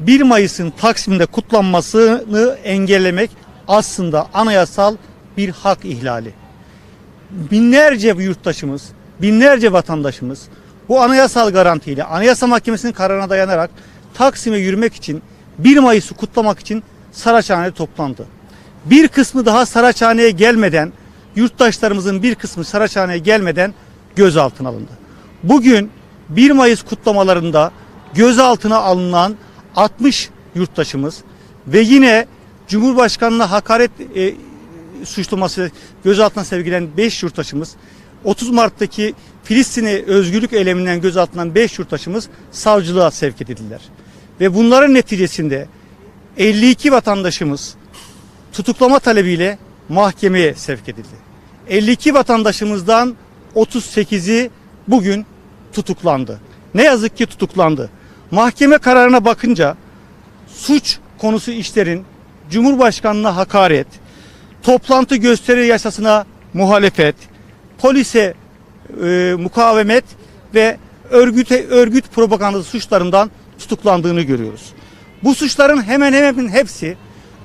1 Mayıs'ın Taksim'de kutlanmasını engellemek aslında anayasal bir hak ihlali. Binlerce yurttaşımız, binlerce vatandaşımız bu anayasal garantiyle Anayasa Mahkemesi'nin kararına dayanarak Taksim'e yürümek için 1 Mayıs'ı kutlamak için Saraçhane'de toplandı. Bir kısmı daha Saraçhane'ye gelmeden, yurttaşlarımızın bir kısmı Saraçhane'ye gelmeden gözaltına alındı. Bugün 1 Mayıs kutlamalarında gözaltına alınan 60 yurttaşımız ve yine Cumhurbaşkanı'na hakaret e, suçlaması gözaltına sevgilen 5 yurttaşımız 30 Mart'taki Filistin'e özgürlük eyleminden gözaltılan 5 yurttaşımız savcılığa sevk edildiler. Ve bunların neticesinde 52 vatandaşımız tutuklama talebiyle mahkemeye sevk edildi. 52 vatandaşımızdan 38'i bugün tutuklandı. Ne yazık ki tutuklandı. Mahkeme kararına bakınca suç konusu işlerin Cumhurbaşkanına hakaret, toplantı gösteri yasasına muhalefet, polise e, mukavemet ve örgüte örgüt propagandası suçlarından tutuklandığını görüyoruz. Bu suçların hemen hemen hepsi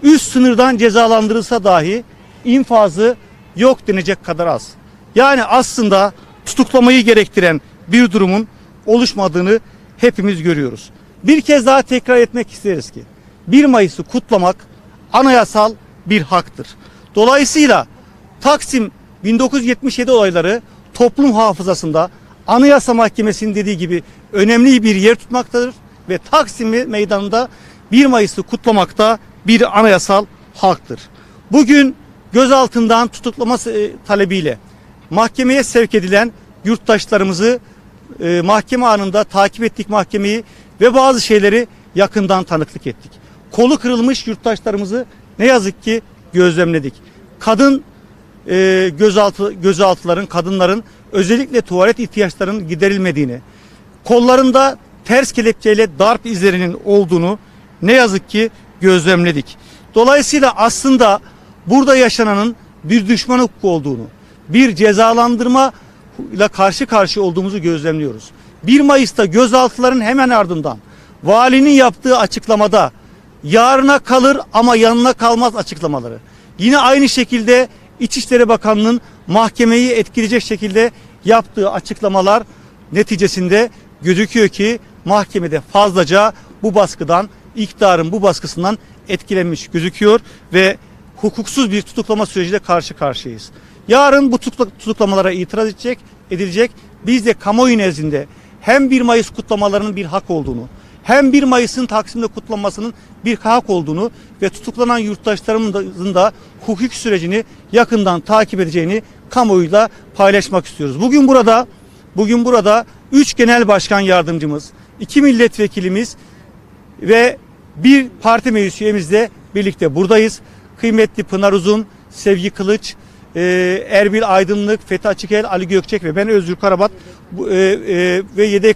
üst sınırdan cezalandırılsa dahi infazı yok denecek kadar az. Yani aslında tutuklamayı gerektiren bir durumun oluşmadığını hepimiz görüyoruz. Bir kez daha tekrar etmek isteriz ki 1 Mayıs'ı kutlamak anayasal bir haktır. Dolayısıyla Taksim 1977 olayları toplum hafızasında Anayasa Mahkemesi'nin dediği gibi önemli bir yer tutmaktadır ve Taksim meydanında 1 Mayıs'ı kutlamakta bir anayasal haktır. Bugün gözaltından tutuklama e, talebiyle mahkemeye sevk edilen yurttaşlarımızı e, mahkeme anında takip ettik mahkemeyi ve bazı şeyleri yakından tanıklık ettik. Kolu kırılmış yurttaşlarımızı ne yazık ki gözlemledik. Kadın e, gözaltı gözaltıların kadınların özellikle tuvalet ihtiyaçlarının giderilmediğini, kollarında ters kelepçeyle darp izlerinin olduğunu ne yazık ki gözlemledik. Dolayısıyla aslında burada yaşananın bir düşman hukuku olduğunu, bir cezalandırma ile karşı karşıya olduğumuzu gözlemliyoruz. 1 Mayıs'ta gözaltıların hemen ardından valinin yaptığı açıklamada yarına kalır ama yanına kalmaz açıklamaları. Yine aynı şekilde İçişleri Bakanlığı'nın mahkemeyi etkileyecek şekilde yaptığı açıklamalar neticesinde gözüküyor ki mahkemede fazlaca bu baskıdan, iktidarın bu baskısından etkilenmiş gözüküyor ve hukuksuz bir tutuklama süreciyle karşı karşıyayız. Yarın bu tutukla- tutuklamalara itiraz edecek, edilecek. Biz de kamuoyu nezdinde hem 1 Mayıs kutlamalarının bir hak olduğunu, hem 1 Mayıs'ın Taksim'de kutlanmasının bir hak olduğunu ve tutuklanan yurttaşlarımızın da hukuk sürecini yakından takip edeceğini kamuoyuyla paylaşmak istiyoruz. Bugün burada bugün burada 3 genel başkan yardımcımız, 2 milletvekilimiz ve bir parti meclis üyemizle birlikte buradayız. Kıymetli Pınar Uzun, Sevgi Kılıç, Erbil Aydınlık, Fethi Açıkel, Ali Gökçek ve ben Özgür Karabat bu, e, e, ve yedek